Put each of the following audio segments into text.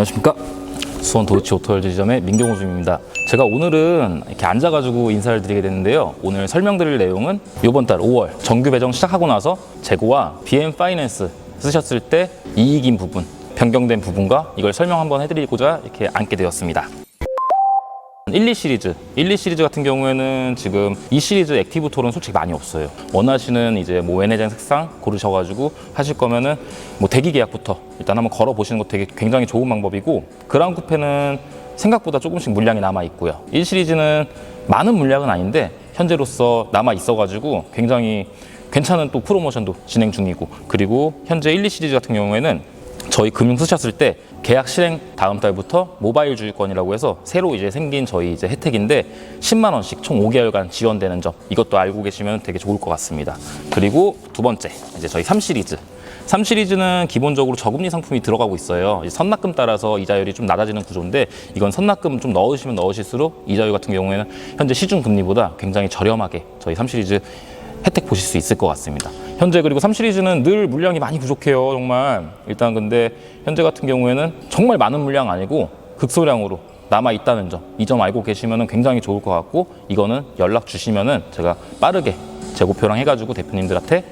안녕하십니까? 수원 도이치 오토월드 지점의 민경호 중입니다. 제가 오늘은 이렇게 앉아가지고 인사를 드리게 됐는데요. 오늘 설명드릴 내용은 이번 달 5월 정규 배정 시작하고 나서 재고와 BM 파이낸스 쓰셨을 때 이익인 부분 변경된 부분과 이걸 설명 한번 해드리고자 이렇게 앉게 되었습니다 1, 2 시리즈. 1, 2 시리즈 같은 경우에는 지금 이 시리즈 액티브 톨은 솔직히 많이 없어요. 원하시는 이제 뭐 외내장 색상 고르셔가지고 하실 거면은 뭐 대기 계약부터 일단 한번 걸어 보시는 것도 되게 굉장히 좋은 방법이고 그라운 쿠페는 생각보다 조금씩 물량이 남아 있고요. 1 시리즈는 많은 물량은 아닌데 현재로서 남아 있어가지고 굉장히 괜찮은 또 프로모션도 진행 중이고 그리고 현재 1, 2 시리즈 같은 경우에는 저희 금융 쓰셨을 때 계약 실행 다음 달부터 모바일 주유권이라고 해서 새로 이제 생긴 저희 이제 혜택인데 10만 원씩 총 5개월간 지원되는 점 이것도 알고 계시면 되게 좋을 것 같습니다. 그리고 두 번째 이제 저희 3 시리즈. 3 시리즈는 기본적으로 저금리 상품이 들어가고 있어요. 이제 선납금 따라서 이자율이 좀 낮아지는 구조인데 이건 선납금 좀 넣으시면 넣으실수록 이자율 같은 경우에는 현재 시중 금리보다 굉장히 저렴하게 저희 3 시리즈 혜택 보실 수 있을 것 같습니다. 현재 그리고 3 시리즈는 늘 물량이 많이 부족해요, 정말. 일단 근데 현재 같은 경우에는 정말 많은 물량 아니고 극소량으로 남아 있다는 점, 이 점 알고 계시면 굉장히 좋을 것 같고 이거는 연락 주시면은 제가 빠르게 재고표랑 해가지고 대표님들한테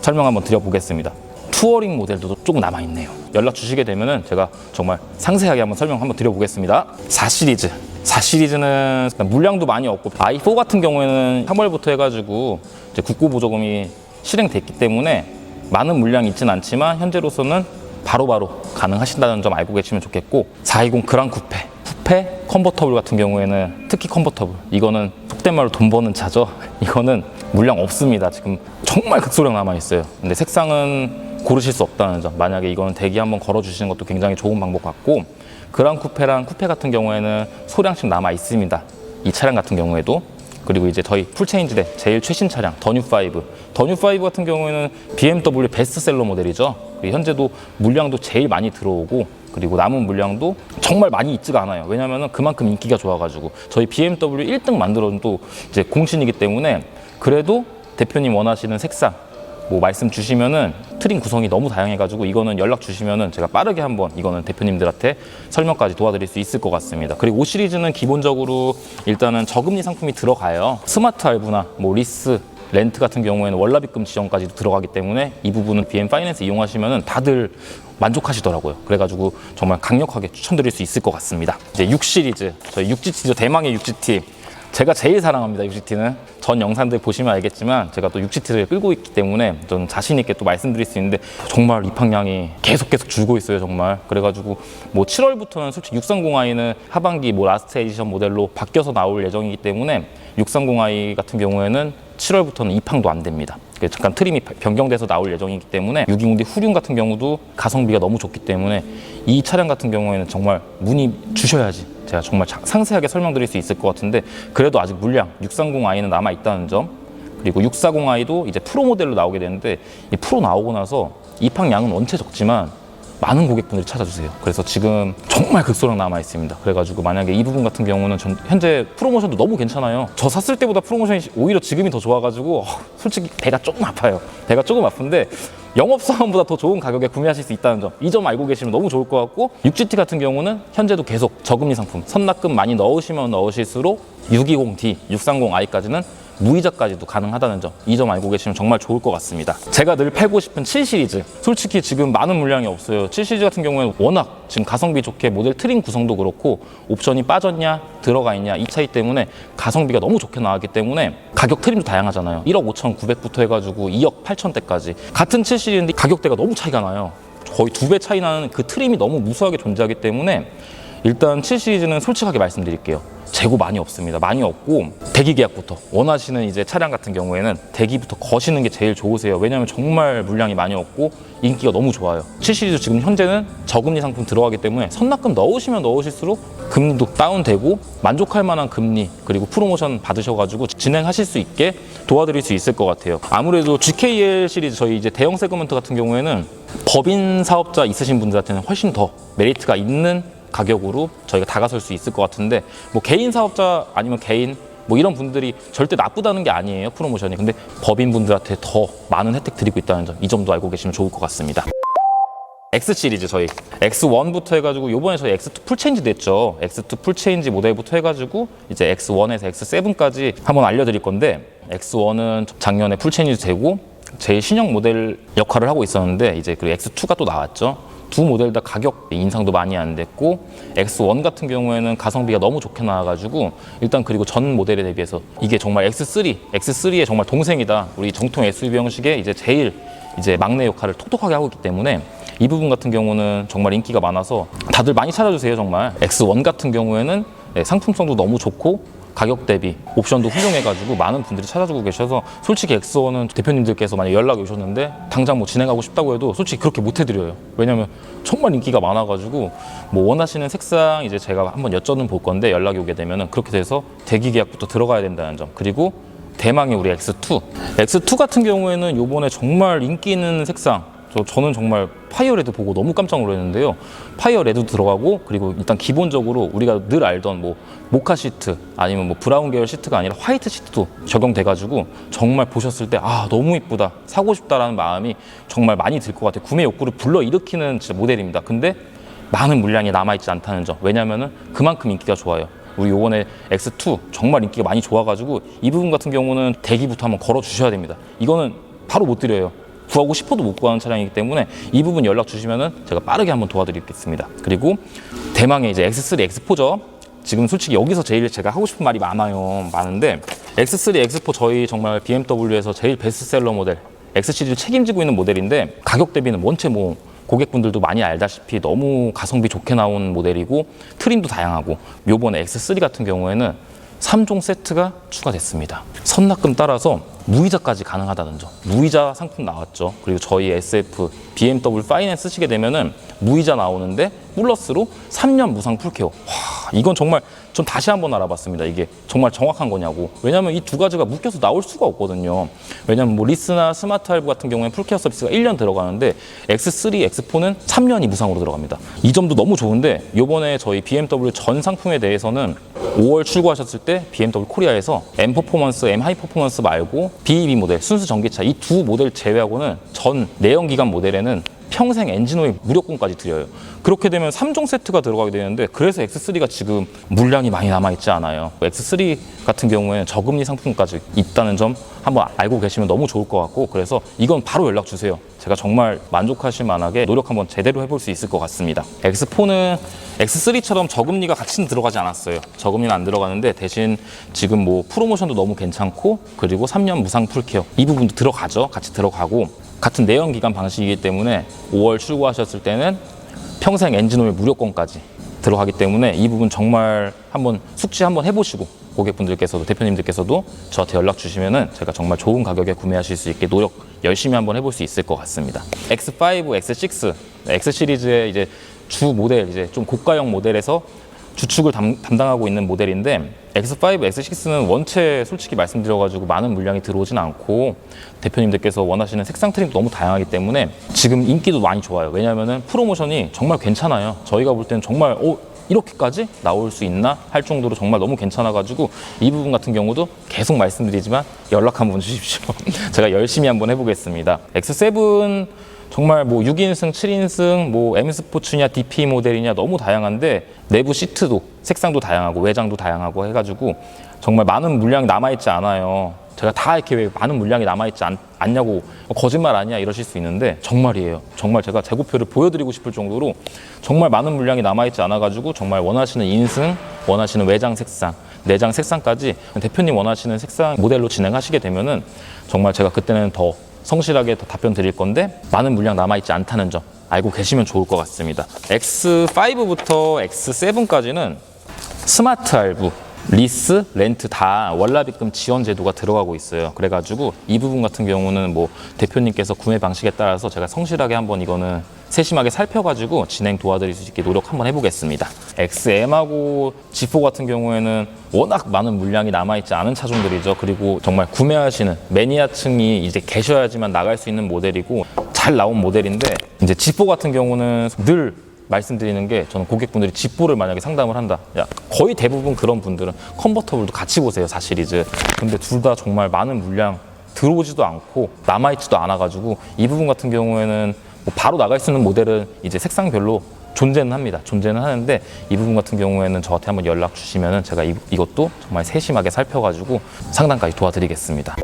설명 한번 드려보겠습니다. 투어링 모델도 조금 남아 있네요. 연락 주시게 되면은 제가 정말 상세하게 한번 설명 한번 드려보겠습니다. 4 시리즈. 4 시리즈는 물량도 많이 없고 i4 같은 경우에는 3월부터 해가지고 국고 보조금이 실행됐기 때문에 많은 물량이 있진 않지만 현재로서는 바로 바로 가능하신다는 점 알고 계시면 좋겠고 420 그랑 쿠페 쿠페 컨버터블 같은 경우에는 특히 컨버터블 이거는 속된 말로 돈 버는 차죠. 이거는 물량 없습니다. 지금 정말 극소량 남아 있어요. 근데 색상은 고르실 수 없다는 점. 만약에 이거는 대기 한번 걸어 주시는 것도 굉장히 좋은 방법 같고 그랑 쿠페랑 쿠페 같은 경우에는 소량씩 남아 있습니다. 이 차량 같은 경우에도. 그리고 이제 저희 풀체인지된 제일 최신 차량 더뉴5 더뉴5 같은 경우에는 BMW 베스트셀러 모델이죠. 현재도 물량도 제일 많이 들어오고 그리고 남은 물량도 정말 많이 있지가 않아요. 왜냐하면 그만큼 인기가 좋아가지고. 저희 BMW 1등 만들어준 또 이제 공신이기 때문에 그래도 대표님 원하시는 색상 뭐 말씀 주시면은 트림 구성이 너무 다양해가지고 이거는 연락 주시면은 제가 빠르게 한번 이거는 대표님들한테 설명까지 도와드릴 수 있을 것 같습니다. 그리고 5 시리즈는 기본적으로 일단은 저금리 상품이 들어가요. 스마트 할부나 뭐 리스 렌트 같은 경우에는 월납입금 지원까지도 들어가기 때문에 이 부분은 BM 파이낸스 이용하시면은 다들 만족하시더라고요. 그래가지고 정말 강력하게 추천드릴 수 있을 것 같습니다. 이제 6 시리즈 저희 6GT죠 대망의 6GT 제가 제일 사랑합니다 6GT는. 전 영상들 보시면 알겠지만 제가 또 6GT를 끌고 있기 때문에 좀 자신 있게 또 말씀드릴 수 있는데 정말 입항량이 계속 계속 줄고 있어요 정말. 그래가지고 뭐 7월부터는 솔직히 630i는 하반기 뭐 라스트 에디션 모델로 바뀌어서 나올 예정이기 때문에 630i 같은 경우에는 7월부터는 입항도 안 됩니다. 잠깐 트림이 변경돼서 나올 예정이기 때문에 620D 후륜 같은 경우도 가성비가 너무 좋기 때문에 이 차량 같은 경우에는 정말 문의 주셔야지 제가 정말 자- 상세하게 설명드릴 수 있을 것 같은데 그래도 아직 물량 630i는 남아 있다는 점 그리고 640i도 이제 프로 모델로 나오게 되는데 이 프로 나오고 나서 입항량은 원체 적지만 많은 고객분들이 찾아주세요. 그래서 지금 정말 극소량 남아 있습니다. 그래가지고 만약에 이 부분 같은 경우는 전 현재 프로모션도 너무 괜찮아요. 저 샀을 때보다 프로모션이 오히려 지금이 더 좋아가지고 어, 솔직히 배가 조금 아파요. 배가 조금 아픈데 영업사원보다 더 좋은 가격에 구매하실 수 있다는 점, 이 점 알고 계시면 너무 좋을 것 같고 6GT 같은 경우는 현재도 계속 저금리 상품, 선납금 많이 넣으시면 넣으실수록 620D, 630i까지는 무이자까지도 가능하다는 점, 이 점 알고 계시면 정말 좋을 것 같습니다. 제가 늘 팔고 싶은 7 시리즈, 솔직히 지금 많은 물량이 없어요. 7 시리즈 같은 경우에는 워낙 지금 가성비 좋게 모델 트림 구성도 그렇고 옵션이 빠졌냐, 들어가 있냐 이 차이 때문에 가성비가 너무 좋게 나왔기 때문에 가격 트림도 다양하잖아요. 1억 5천 9백부터 해가지고 2억 8천대까지 같은 7 시리즈인데 가격대가 너무 차이가 나요. 거의 두 배 차이 나는 그 트림이 너무 무수하게 존재하기 때문에 일단 7 시리즈는 솔직하게 말씀드릴게요. 재고 많이 없습니다. 많이 없고 대기 계약부터 원하시는 이제 차량 같은 경우에는 대기부터 거시는 게 제일 좋으세요. 왜냐하면 정말 물량이 많이 없고 인기가 너무 좋아요. 7 시리즈 지금 현재는 저금리 상품 들어가기 때문에 선납금 넣으시면 넣으실수록 금리도 다운되고 만족할 만한 금리 그리고 프로모션 받으셔가지고 진행하실 수 있게 도와드릴 수 있을 것 같아요. 아무래도 GKL 시리즈 저희 이제 대형 세그먼트 같은 경우에는 법인 사업자 있으신 분들한테는 훨씬 더 메리트가 있는 가격으로 저희가 다가설 수 있을 것 같은데 뭐 개인 사업자 아니면 개인 뭐 이런 분들이 절대 나쁘다는 게 아니에요 프로모션이 근데 법인 분들한테 더 많은 혜택 드리고 있다는 점 이 점도 알고 계시면 좋을 것 같습니다 X 시리즈 저희 X1부터 해가지고 요번에 저희 X2 풀체인지 됐죠. X2 풀체인지 모델부터 해가지고 이제 X1에서 X7까지 한번 알려드릴 건데 X1은 작년에 풀체인지 되고 제일 신형 모델 역할을 하고 있었는데 이제 그 X2가 또 나왔죠. 두 모델 다 가격 인상도 많이 안 됐고 X1 같은 경우에는 가성비가 너무 좋게 나와가지고 일단 그리고 전 모델에 대비해서 이게 정말 X3, X3의 정말 동생이다. 우리 정통 SUV 형식의 이제 제일 이제 막내 역할을 톡톡하게 하고 있기 때문에 이 부분 같은 경우는 정말 인기가 많아서 다들 많이 찾아주세요 정말 X1 같은 경우에는 네, 상품성도 너무 좋고 가격 대비 옵션도 훌륭해가지고 많은 분들이 찾아주고 계셔서 솔직히 X1은 대표님들께서 만약 연락이 오셨는데 당장 뭐 진행하고 싶다고 해도 솔직히 그렇게 못 해드려요. 왜냐면 정말 인기가 많아가지고 뭐 원하시는 색상 이제 제가 한번 여쭤는 볼 건데 연락이 오게 되면은 그렇게 돼서 대기 계약부터 들어가야 된다는 점. 그리고 대망의 우리 X2 X2 같은 경우에는 요번에 정말 인기 있는 색상 저, 저는 정말 파이어레드 보고 너무 깜짝 놀랐는데요. 파이어레드도 들어가고 그리고 일단 기본적으로 우리가 늘 알던 뭐 모카 시트 아니면 뭐 브라운 계열 시트가 아니라 화이트 시트도 적용돼가지고 정말 보셨을 때 아 너무 이쁘다 사고 싶다라는 마음이 정말 많이 들 것 같아요. 구매 욕구를 불러 일으키는 진짜 모델입니다. 근데 많은 물량이 남아있지 않다는 점 왜냐면은 그만큼 인기가 좋아요. 우리 요번에 X2 정말 인기가 많이 좋아가지고 이 부분 같은 경우는 대기부터 한번 걸어 주셔야 됩니다. 이거는 바로 못 드려요. 구하고 싶어도 못 구하는 차량이기 때문에 이 부분 연락 주시면은 제가 빠르게 한번 도와드리겠습니다. 그리고 대망의 이제 X3 X4죠. 지금 솔직히 여기서 제일 제가 하고 싶은 말이 많아요. 많은데 X3 X4 저희 정말 BMW에서 제일 베스트셀러 모델 X 시리즈 책임지고 있는 모델인데 가격 대비는 원체 뭐 고객분들도 많이 알다시피 너무 가성비 좋게 나온 모델이고 트림도 다양하고 요번에 X3 같은 경우에는 3종 세트가 추가됐습니다. 선납금 따라서 무이자까지 가능하다는 점. 무이자 상품 나왔죠. 그리고 저희 SF, BMW 파이낸스 쓰시게 되면은 무이자 나오는데 플러스로 3년 무상 풀케어. 와, 이건 정말 좀 다시 한번 알아봤습니다. 이게 정말 정확한 거냐고. 왜냐면 이 두 가지가 묶여서 나올 수가 없거든요. 왜냐면 뭐 리스나 스마트 할부 같은 경우에 풀케어 서비스가 1년 들어가는데 X3, X4는 3년이 무상으로 들어갑니다. 이 점도 너무 좋은데 요번에 저희 BMW 전 상품에 대해서는 5월 출고하셨을 때 BMW 코리아에서 M 퍼포먼스, M 하이 퍼포먼스 말고 BEV 모델, 순수 전기차 이 두 모델 제외하고는 전 내연기관 모델에는 평생 엔진오일 무료권까지 드려요. 그렇게 되면 3종 세트가 들어가게 되는데 그래서 X3가 지금 물량이 많이 남아있지 않아요. X3 같은 경우에는 저금리 상품까지 있다는 점 한번 알고 계시면 너무 좋을 것 같고 그래서 이건 바로 연락 주세요. 제가 정말 만족하실 만하게 노력 한번 제대로 해볼 수 있을 것 같습니다. X4는 X3처럼 저금리가 같이는 들어가지 않았어요. 저금리는 안 들어가는데 대신 지금 뭐 프로모션도 너무 괜찮고 그리고 3년 무상 풀케어 이 부분도 들어가죠. 같이 들어가고 같은 내연 기관 방식이기 때문에 5월 출고하셨을 때는 평생 엔진오일 무료권까지 들어가기 때문에 이 부분 정말 한번 숙지 한번 해보시고 고객분들께서도 대표님들께서도 저한테 연락 주시면은 제가 정말 좋은 가격에 구매하실 수 있게 노력 열심히 한번 해볼 수 있을 것 같습니다. X5, X6, X 시리즈의 이제 주 모델 이제 좀 고가형 모델에서 주축을 담, 담당하고 있는 모델인데 X5, X6는 원체 솔직히 말씀드려가지고 많은 물량이 들어오진 않고 대표님들께서 원하시는 색상 트림도 너무 다양하기 때문에 지금 인기도 많이 좋아요. 왜냐하면 프로모션이 정말 괜찮아요. 저희가 볼 때는 정말 어, 이렇게까지 나올 수 있나 할 정도로 정말 너무 괜찮아가지고 이 부분 같은 경우도 계속 말씀드리지만 연락 한번 주십시오. 제가 열심히 한번 해보겠습니다. X7 정말 뭐 6인승, 7인승, 뭐 M 스포츠냐 DP 모델이냐 너무 다양한데 내부 시트도 색상도 다양하고 외장도 다양하고 해가지고 정말 많은 물량이 남아있지 않아요. 제가 다 이렇게 왜 많은 물량이 남아있지 않, 않냐고 거짓말 아니야 이러실 수 있는데 정말이에요. 정말 제가 재고표를 보여드리고 싶을 정도로 정말 많은 물량이 남아있지 않아가지고 정말 원하시는 인승, 원하시는 외장 색상, 내장 색상까지 대표님 원하시는 색상 모델로 진행하시게 되면은 정말 제가 그때는 더 성실하게 더 답변 드릴 건데 많은 물량 남아있지 않다는 점 알고 계시면 좋을 것 같습니다. X5부터 X7까지는 스마트 할부, 리스, 렌트 다 월납입금 지원 제도가 들어가고 있어요. 그래가지고 이 부분 같은 경우는 뭐 대표님께서 구매 방식에 따라서 제가 성실하게 한번 이거는 세심하게 살펴가지고 진행 도와드릴 수 있게 노력 한번 해보겠습니다. XM하고 G4 같은 경우에는 워낙 많은 물량이 남아있지 않은 차종들이죠. 그리고 정말 구매하시는 매니아층이 이제 계셔야지만 나갈 수 있는 모델이고 잘 나온 모델인데 이제 G4 같은 경우는 늘 말씀드리는 게 저는 고객분들이 G4를 만약에 상담을 한다. 야, 거의 대부분 그런 분들은 컨버터블도 같이 보세요, 4시리즈. 근데 둘 다 정말 많은 물량 들어오지도 않고 남아있지도 않아가지고 이 부분 같은 경우에는 뭐 바로 나갈 수 있는 모델은 이제 색상별로 존재는 합니다. 존재는 하는데 이 부분 같은 경우에는 저한테 한번 연락 주시면은 제가 이, 이것도 정말 세심하게 살펴가지고 상담까지 도와드리겠습니다.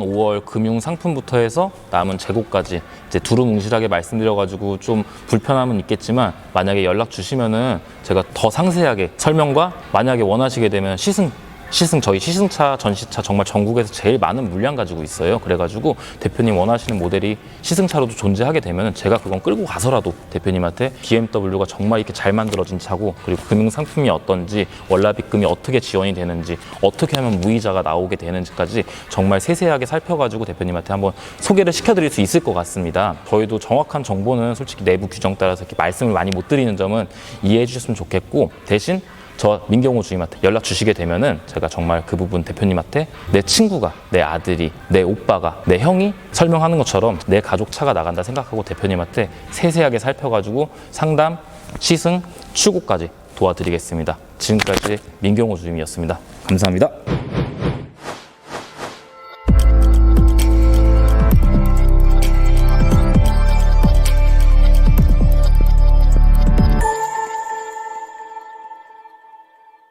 5월 금융 상품부터 해서 남은 재고까지 이제 두루뭉실하게 말씀드려가지고 좀 불편함은 있겠지만 만약에 연락 주시면은 제가 더 상세하게 설명과 만약에 원하시게 되면 시승 시승 저희 시승차 전시차 정말 전국에서 제일 많은 물량 가지고 있어요. 그래가지고 대표님 원하시는 모델이 시승차로도 존재하게 되면 제가 그건 끌고 가서라도 대표님한테 BMW가 정말 이렇게 잘 만들어진 차고 그리고 금융 상품이 어떤지 월납입금이 어떻게 지원이 되는지 어떻게 하면 무이자가 나오게 되는지까지 정말 세세하게 살펴가지고 대표님한테 한번 소개를 시켜드릴 수 있을 것 같습니다. 저희도 정확한 정보는 솔직히 내부 규정 따라서 이렇게 말씀을 많이 못 드리는 점은 이해해 주셨으면 좋겠고 대신 저 민경호 주임한테 연락 주시게 되면은 제가 정말 그 부분 대표님한테 내 친구가 내 아들이 내 오빠가 내 형이 설명하는 것처럼 내 가족 차가 나간다 생각하고 대표님한테 세세하게 살펴가지고 상담, 시승, 출고까지 도와드리겠습니다. 지금까지 민경호 주임이었습니다. 감사합니다.